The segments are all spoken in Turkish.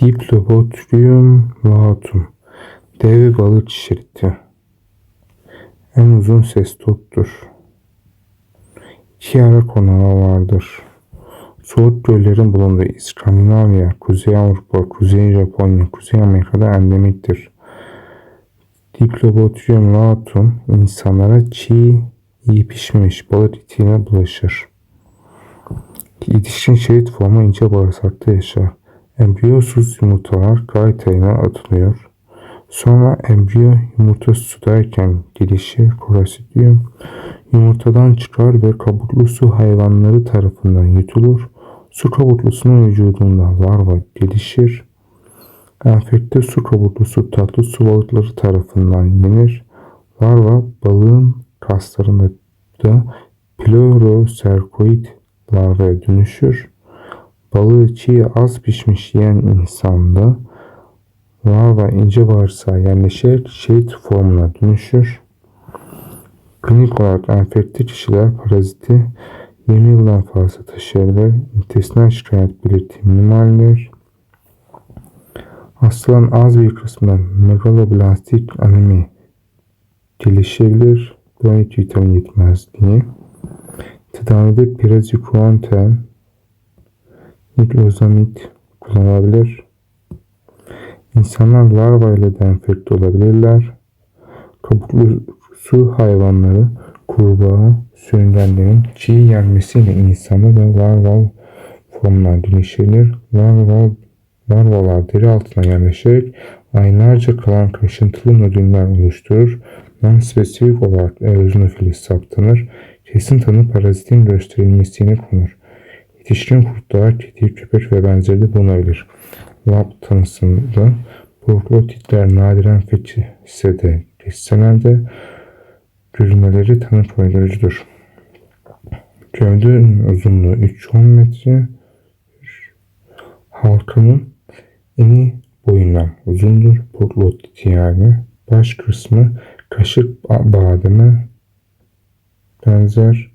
Diplobotrium laatum. Dev balık şiriti. En uzun ses toptur. İki ara konağı vardır. Soğuk göllerin bulunduğu İskandinavya, Kuzey Avrupa, Kuzey Japonya, Kuzey Amerika'da endemiktir. Diplobotrium laatum insanlara çiğ, iyi pişmemiş balık etiyle bulaşır. Yetişkin şerit formu ince bağırsakta yaşar. Embriyosuz yumurtalar gayetayına atılıyor. Sonra embriyo yumurta sudayken gelişir porosidium. Yumurtadan çıkar ve kabuklu su hayvanları tarafından yutulur. Su kabuklusunun vücudunda larva gelişir. Enfekte su kabuklusu tatlı su balıkları tarafından yenir. Larva balığın kaslarında da pleuroserkoid larvaya dönüşür. Balığı çiğ az pişmiş yiyen insanda larva ince bağırsağa yerleşerek şerit formuna dönüşür. Klinik olarak enfekte kişiler paraziti 20 yıldan fazla taşıyabilir. İntestinal şikayet belirti minimaldir. Hastaların az bir kısmından megaloblastik anemi gelişebilir. Kronik vitamin yetmezliği. Tedavide piraziquantel, niklozamid kullanılabilir. İnsanlar larva ile de enfekte olabilirler. Kabuklu su hayvanları, kurbağa, sürüngenlerin çiğ yenmesiyle insanda da larval formuna dönüşebilir. Larval, larvalar deri altına yerleşerek aylarca kalan kaşıntılı nodüller oluşturur. Non-spesifik olarak eozinofili saptanır. Kesin tanı parazitin gösterilmesine konur. Yetişkin kurtlar, kedi, köpek ve benzeri de bulunabilir. Lab tanısında proklotitler nadiren feçhise de geçselerde görülmeleri tanı koyucudur. Gövdenin uzunluğu 3-10 metre. Halkanın eni boyundan uzundur. Proklotit yani. Baş kısmı kaşık bademe benzer.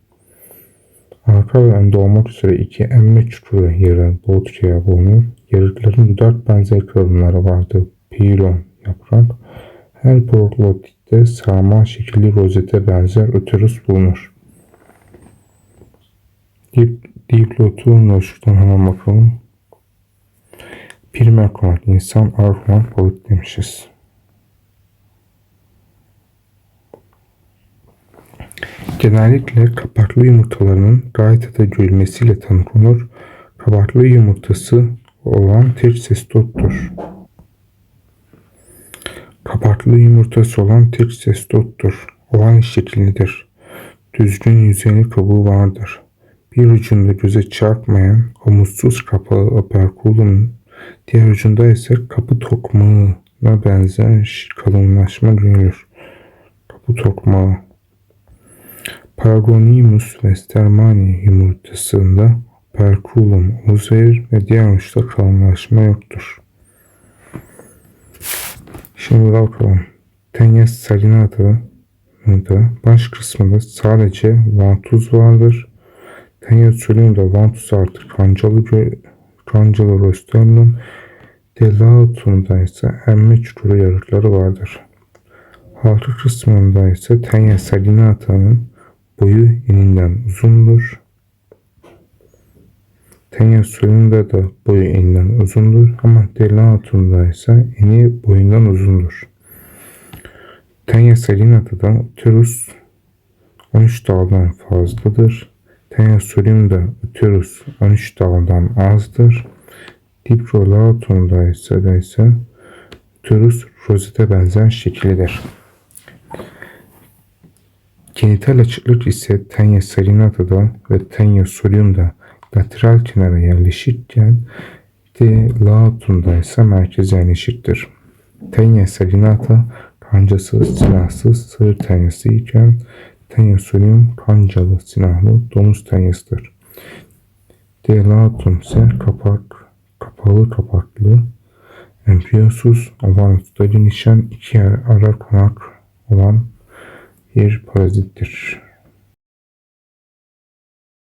Arka ve önde olmak üzere iki emme çukuru yarı Botrya'ya bulunur. Yarıkların dudak benzer kıvrımları vardır. Pilon yaprak. Her proklotitte sarmal şekilli rozete benzer öterus bulunur. Dip, diplotu şuradan hemen bakalım. Primer konak insan arkadan balık demişiz. Genellikle kapaklı yumurtalarının gaytada görülmesiyle tanımlanır. Kapaklı yumurtası olan tek sestottur. Kapaklı yumurtası olan tek sestottur. Oval şekillidir. Düzgün yüzeyli kabuğu vardır. Bir ucunda göze çarpmayan omuzsuz kapağı operkulum, diğer ucunda ise kapı tokmağına benzer kalınlaşma görülür. Kapı tokmağı Paragonimus westermani yumurtasında perkulum uzair ve diğer uçta kalınlaşma yoktur. Şimdi bakalım. Tenyes salinata da baş kısmında sadece vantuz vardır. Tenyes solumda vantuz artı kancalı, kancalı rosternum delautumda ise emme çukuru yarıkları vardır. Halka kısmında ise Tenyes salinata'nın boyu eninden uzundur. Tenya suyunda da boyu eninden uzundur ama Delatun'da ise eni boyundan uzundur. Tenya salinata'da uterus 13 daldan fazladır. Tenya solium'da uterus 13 daldan azdır. Diprolatum'da ise ise uterus rozete benzer şekildedir. Genital açıklık ise Tenya salinata'da ve Tenya solium'da lateral kenara yerleşirken de Laotun'da ise merkeze yerleşiktir. Tenya salinata kancasız, silahsız sığır tenyası iken Tenya solium kancalı, silahlı domuz tenyasıdır. Delatum ise kapak, kapalı kapaklı, embriyosuz, oval tuta genişen iki ara konak olan bir parazittir.